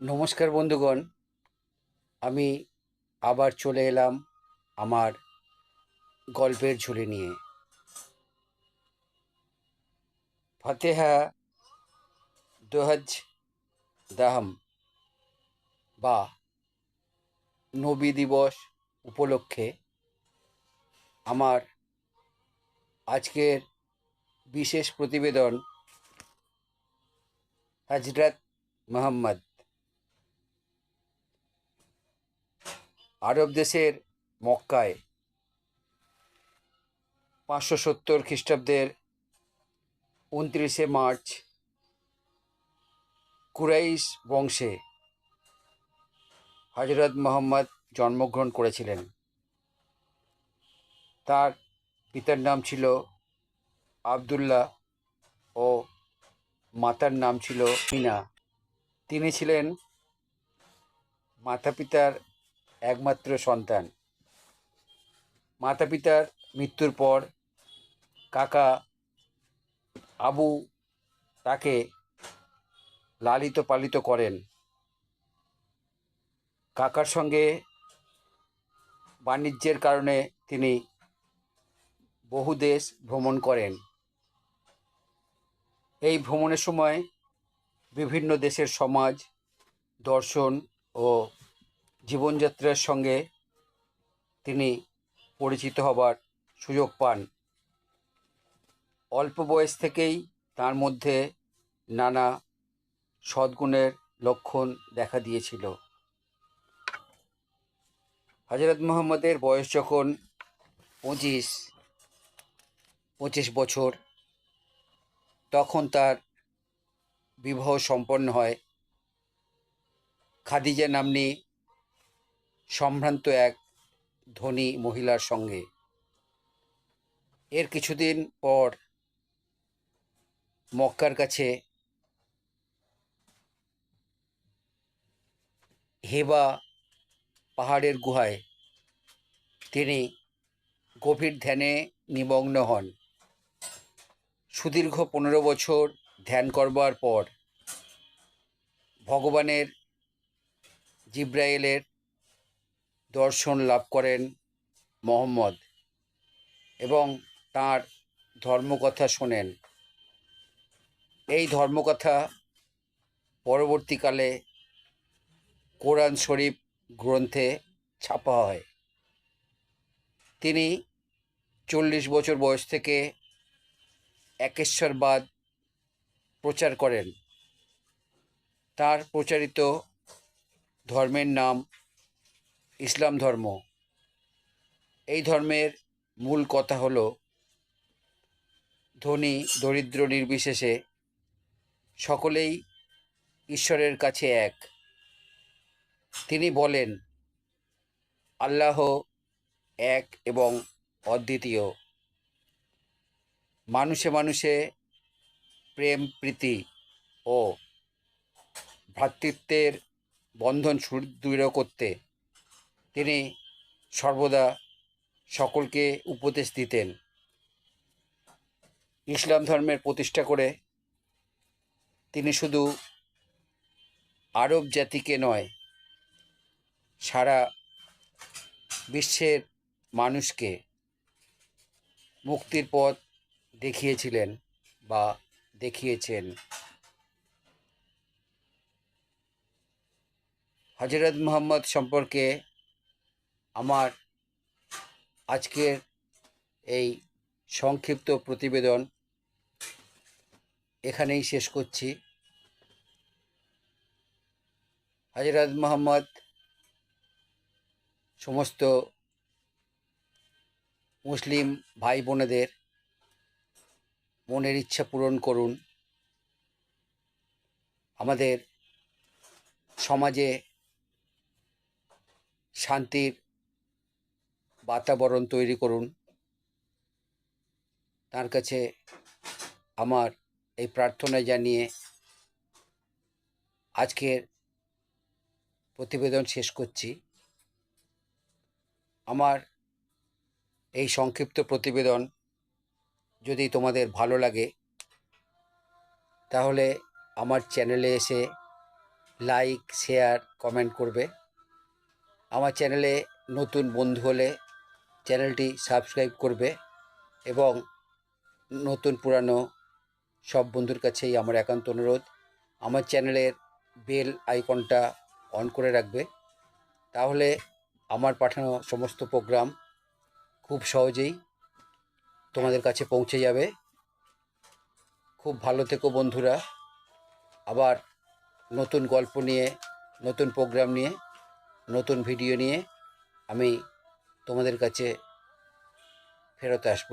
নমস্কার বন্ধুগণ, আমি আবার চলে এলাম আমার গল্পের ঝুলি নিয়ে। ফতেহা দোহজ দাহম বা নবী দিবস উপলক্ষে আমার আজকের বিশেষ প্রতিবেদন হজরত মোহাম্মদ আরব দেশের মক্কায় পাঁচশো সত্তর খ্রিস্টাব্দের উনত্রিশে মার্চ কুরাইশ বংশে হজরত মোহাম্মদ জন্মগ্রহণ করেছিলেন। তার পিতার নাম ছিল আবদুল্লাহ ও মাতার নাম ছিল মিনা। তিনি ছিলেন মাতা পিতার একমাত্র সন্তান। মাতা পিতার মৃত্যুর পর কাকা আবু তাকে লালিত পালিত করেন। কাকার সঙ্গে বাণিজ্যের কারণে তিনি বহু দেশ ভ্রমণ করেন। এই ভ্রমণের সময় বিভিন্ন দেশের সমাজ, দর্শন ও জীবনযাত্রার সঙ্গে তিনি পরিচিত হবার সুযোগ পান। অল্প বয়স থেকেই তার মধ্যে নানা সদ্গুণের লক্ষণ দেখা দিয়েছিল। হজরত মোহাম্মদের বয়স যখন পঁচিশ পঁচিশ বছর, তখন তার বিবাহ সম্পন্ন হয়। খাদিজা নামনি সম্ভ্রান্ত এক ধনী মহিলার সঙ্গে। এর কিছুদিন পর মক্কার কাছে হেবা পাহাড়ের গুহায় তিনি গভীর ধ্যানে নিমগ্ন হন। সুদীর্ঘ পনেরো বছর ধ্যান করবার পর ভগবানের জিব্রাইলের দর্শন লাভ করেন মোহাম্মদ এবং তার ধর্মকথা শোনেন। এই ধর্মকথা পরবর্তীকালে কোরআন শরীফ গ্রন্থে ছাপা হয়। তিনি চল্লিশ বছর বয়স থেকে একেশ্বরবাদ প্রচার করেন। তার প্রচারিত ধর্মের নাম ইসলাম ধর্ম। এই ধর্মের মূল কথা হলো, ধনী, দরিদ্র, নির্বিশেষে সকলেই ঈশ্বরের কাছে এক। তিনি বলেন, আল্লাহ এক এবং অদ্বিতীয়। মানুষে মানুষে প্রেম, প্রীতি ও ভ্রাতৃত্বের বন্ধন সুদৃঢ় করতে তিনি সর্বদা সকলকে উপদেশ দিতেন। ইসলাম ধর্মের প্রতিষ্ঠা করে তিনি শুধু আরব জাতিকে নয়, সারা বিশ্বের মানুষকে মুক্তির পথ দেখিয়েছিলেন বা দেখিয়েছেন। হজরত মোহাম্মদ সম্পর্কে আমার আজকের এই সংক্ষিপ্ত প্রতিবেদন এখানেই শেষ করছি। হজরত মোহাম্মদ, সমস্ত মুসলিম ভাই বোনেদের মনের ইচ্ছা পূরণ করুন। আমাদের সমাজে শান্তির বাতাবরণ তৈরি করুন। তার কাছে আমার এই প্রার্থনা জানিয়ে আজকের প্রতিবেদন শেষ করছি। আমার এই সংক্ষিপ্ত প্রতিবেদন যদি তোমাদের ভালো লাগে, তাহলে আমার চ্যানেলে এসে লাইক, শেয়ার, কমেন্ট করবে। আমার চ্যানেলে নতুন বন্ধু হলে চ্যানেলটি সাবস্ক্রাইব করবে এবং নতুন পুরানো সব বন্ধুর কাছেই আমার একান্ত অনুরোধ। আমার চ্যানেলের বেল আইকনটা অন করে রাখবে। তাহলে আমার পাঠানো সমস্ত প্রোগ্রাম খুব সহজেই তোমাদের কাছে পৌঁছে যাবে। খুব ভালো থেকো বন্ধুরা। আবার নতুন গল্প নিয়ে, নতুন প্রোগ্রাম নিয়ে, নতুন ভিডিও নিয়ে আমি তোমাদের কাছে ফেরত আসব।